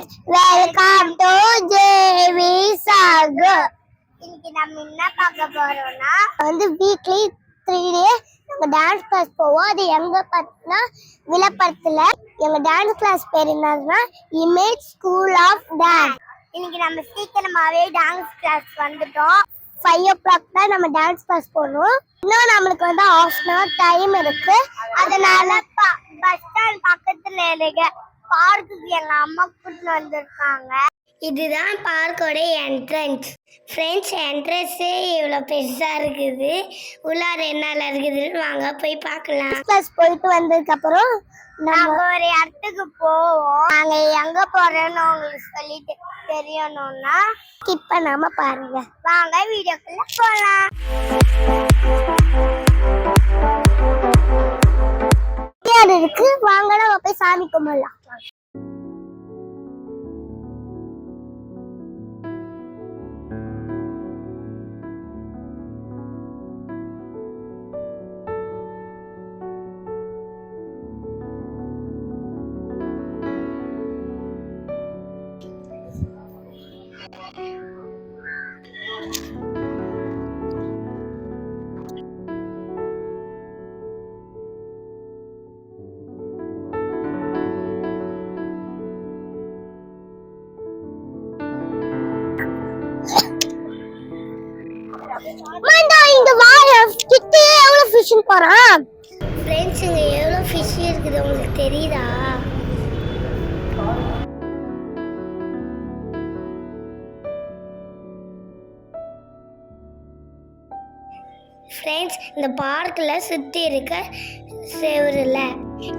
Friends welcome to JV Sagu இன்னைக்கு நம்ம என்ன பார்க்க போறோம்னா வந்து வீக்லி த்ரீ டேஸ் நாங்க டான்ஸ் கிளாஸ் போவோம். அது எங்க பார்த்தீங்கன்னா விளப்பரத்துல எங்க டான்ஸ் கிளாஸ் பேர் என்னதுன்னா இமேஜ் ஸ்கூல் ஆஃப் டான்ஸ் இன்னைக்கு நம்ம சீக்கிரமாவே டான்ஸ் கிளாஸ் வந்துட்டோம். ஃபைவ் ஓ கிளாக் தான் நம்ம டான்ஸ் கிளாஸ் போகணும். இன்னும் நம்மளுக்கு வந்து ஹாஃப் அன் ஹவர் டைம் இருக்கு. அதனால பஸ் ஸ்டாண்ட் பக்கத்துல இருக்க பார்க்குக்கு எங்க அம்மா கூட்டிட்டு வந்திருக்காங்க. இதுதான் பார்க்கோட என்ட்ரன்ஸ் ஃப்ரெண்ட்ஸ் என்ட்ரன்ஸே இவ்வளோ பெருசாக இருக்குது. உள்ளார என்னெல்லாம் இருக்குதுன்னு வாங்க போய் பார்க்கலாம். கிளாஸ் போயிட்டு வந்ததுக்கப்புறம் நம்ம ஒரு இடத்துக்கு போவோம். நாங்கள் எங்கே போகிறோன்னு உங்களுக்கு சொல்லிட்டு தெரியணும்னா ஸ்கிப் பண்ணாமல் பாருங்க. வாங்க வீடியோக்குள்ள போகலாம் இருக்கு. வாங்கலாம் போய் சாமி கும்பிடலாம். எவ்வளவு ஃபிஷிங் ஃப்ரெண்ட்ஸ் எவ்வளவு ஃபிஷ் இருக்குது உங்களுக்கு தெரியுதா? ஃப்ரெண்ட்ஸ் இந்த பார்க்கில் சுற்றி இருக்க செவருல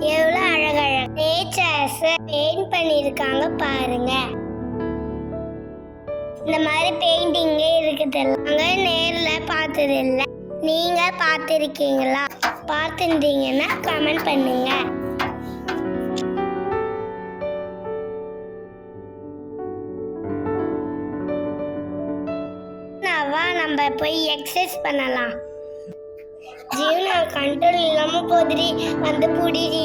எவ்வளோ அழகழக நேச்சர்ஸ் பெயிண்ட் பண்ணியிருக்காங்க பாருங்க. இந்த மாதிரி பெயிண்டிங்கே இருக்குது நாங்கள் நேரில் பார்த்ததில்லை நீங்கள் பார்த்துருக்கீங்களா? பார்த்துருந்தீங்கன்னா கமெண்ட் பண்ணுங்க. வா நம்ம போய் எக்ஸசைஸ் பண்ணலாம். ஜீவனா கண்ட்ரோல் இல்லாம போதுடி வந்து புடிடி.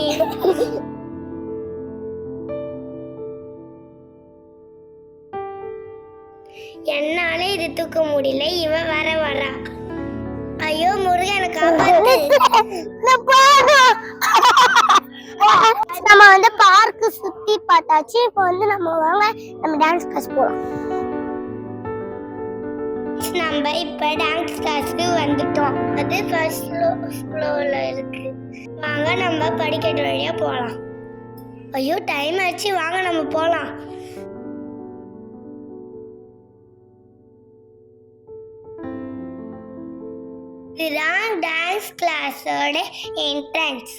என்னால இது தூக்க முடியல இவ வர வரா. ஐயோ முருகன் காப்பாத்து. நம்ம வந்து பார்க் சுத்தி பார்த்தாச்சு. இப்போ வந்து நம்ம வாங்க நம்ம டான்ஸ் கிளாஸ் போலாம். நம்ம இப்ப டான்ஸ் கிளாஸ்க்கு வந்துட்டோம். அது ஃபர்ஸ்ட் ஃப்ளோர்ல இருக்கு. வாங்க நம்ம படிக்கட்டு வழியா போலாம். ஐயோ டைம் ஆச்சு. வாங்க நம்ம போலாம். டான்ஸ் கிளாஸோட என்ட்ரன்ஸ்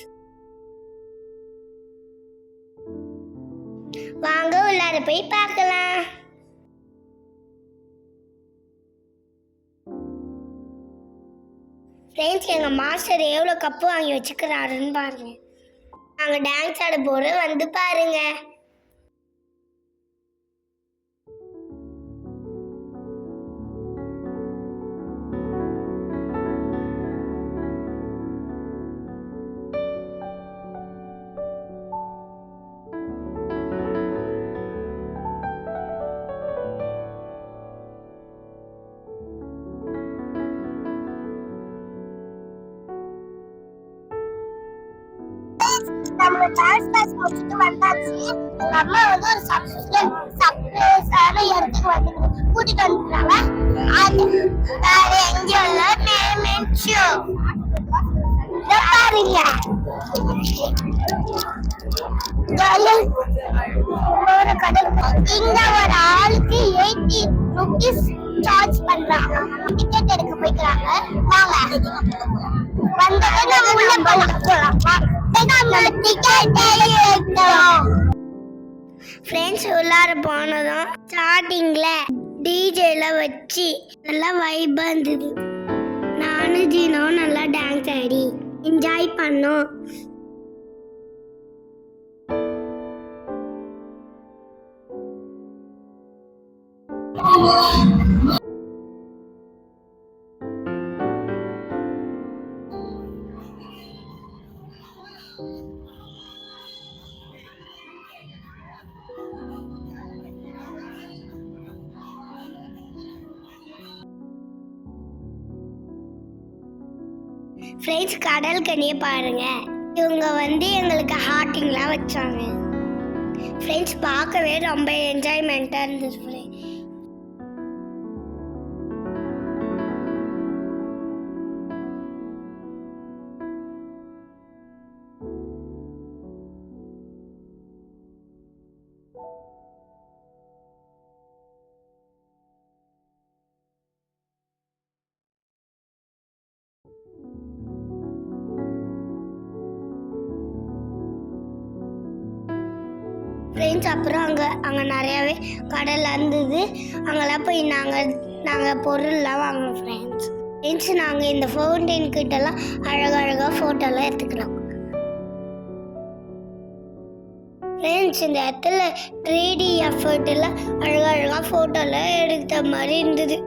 வாங்க உள்ளார போய் பார்க்கலாம். ஃப்ரெண்ட்ஸ் எங்கள் மாஸ்டர் எவ்வளோ கப்பு வாங்கி வச்சுக்கிறாருன்னு பாருங்க. நாங்கள் டான்ஸ் ஆட போகிறோம் வந்து பாருங்கள் நம்ம டான்ஸ் கிளாஸ் முடிச்சுட்டு வந்தாச்சு. எங்க அம்மா வந்து ஒரு சர்ப்ரைஸ் சர்ப்ரைஸான இடத்துக்கு வந்து கூட்டிட்டு வந்துருக்காங்க. அது வேற எங்கேயும் இல்ல பேமெண்ட் பாருங்க. ஒரு கடல் இங்க ஒரு ஆளுக்கு எயிட்டி ருபீஸ் சார்ஜ் பண்றாங்க. டிக்கெட் எடுக்க போய்க்கிறாங்க. வாங்க. ஃப்ரெண்ட்ஸ் உள்ளார போனதும் ஸ்டார்டிங்கில் டிஜேல வச்சு நல்லா வைப் இருந்தது நானும் ஜீனும் நல்லா டான்ஸ் ஆடி என்ஜாய் பண்ணோம் Whoa. ஃப்ரெண்ட்ஸ் கடல் கனியை பாருங்க. இவங்க வந்து எங்களுக்கு ஹார்ட்டிங்லாம் வச்சாங்க. ஃப்ரெண்ட்ஸ் பார்க்கவே ரொம்ப என்ஜாய்மெண்ட்டாக இருந்துச்சு ஃப்ரெண்ட்ஸ் ஃப்ரெண்ட்ஸ் அப்புறம் அங்கே அங்கே நிறையாவே கடல் இருந்தது. அங்கெல்லாம் போய் நாங்கள் நாங்கள் பொருள்லாம் வாங்கினோம் ஃப்ரெண்ட்ஸ் ஃப்ரெண்ட்ஸ் நாங்கள் இந்த ஃபவுண்டைன் கிட்டலாம் அழகழகாக ஃபோட்டோலாம் எடுத்துக்கலாம். ஃப்ரெண்ட்ஸ் இந்த இடத்துல த்ரீ டி எஃபர்ட்டில் அழகழகாக ஃபோட்டோலாம் எடுத்த மாதிரி இருந்தது.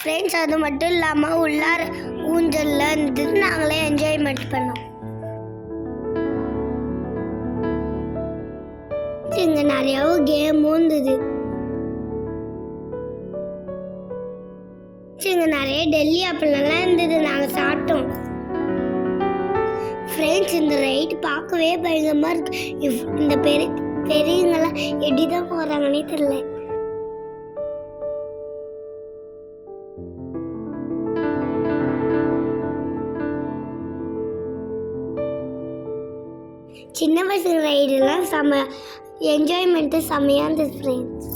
ஃப்ரெண்ட்ஸ் அது மட்டும் இல்லாமல் உள்ளார ஊஞ்சலில் இருந்தது நாங்களே என்ஜாய்மெண்ட் பண்ணோம். இங்கே நிறைய கேமும் இருந்தது இங்கே நிறைய டெல்லி அப்பளம்லாம் இருந்தது நாங்கள் சாப்பிட்டோம். ஃப்ரெண்ட்ஸ் இந்த ரைட் பார்க்கவே பயங்கரமாக இருக்கு. இந்த பெரிய பெரியவங்களாம் எப்படி தான் போகிறாங்கன்னே தெரியல. சின்ன வயசு ரைடுலாம் செம்ம என்ஜாய்மெண்ட்டு செம்மையாக இருந்தது ஃப்ரெண்ட்ஸ்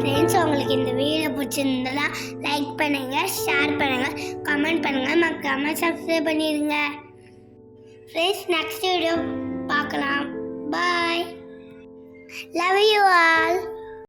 ஃப்ரெண்ட்ஸ் உங்களுக்கு இந்த வீடியோ பிடிச்சிருந்ததா லைக் பண்ணுங்கள் ஷேர் பண்ணுங்கள் கமெண்ட் பண்ணுங்கள் மறக்காம சப்ஸ்கிரைப் பண்ணிடுங்க. ஃப்ரெண்ட்ஸ் நெக்ஸ்ட் வீடியோ பார்க்கலாம். Bye love you all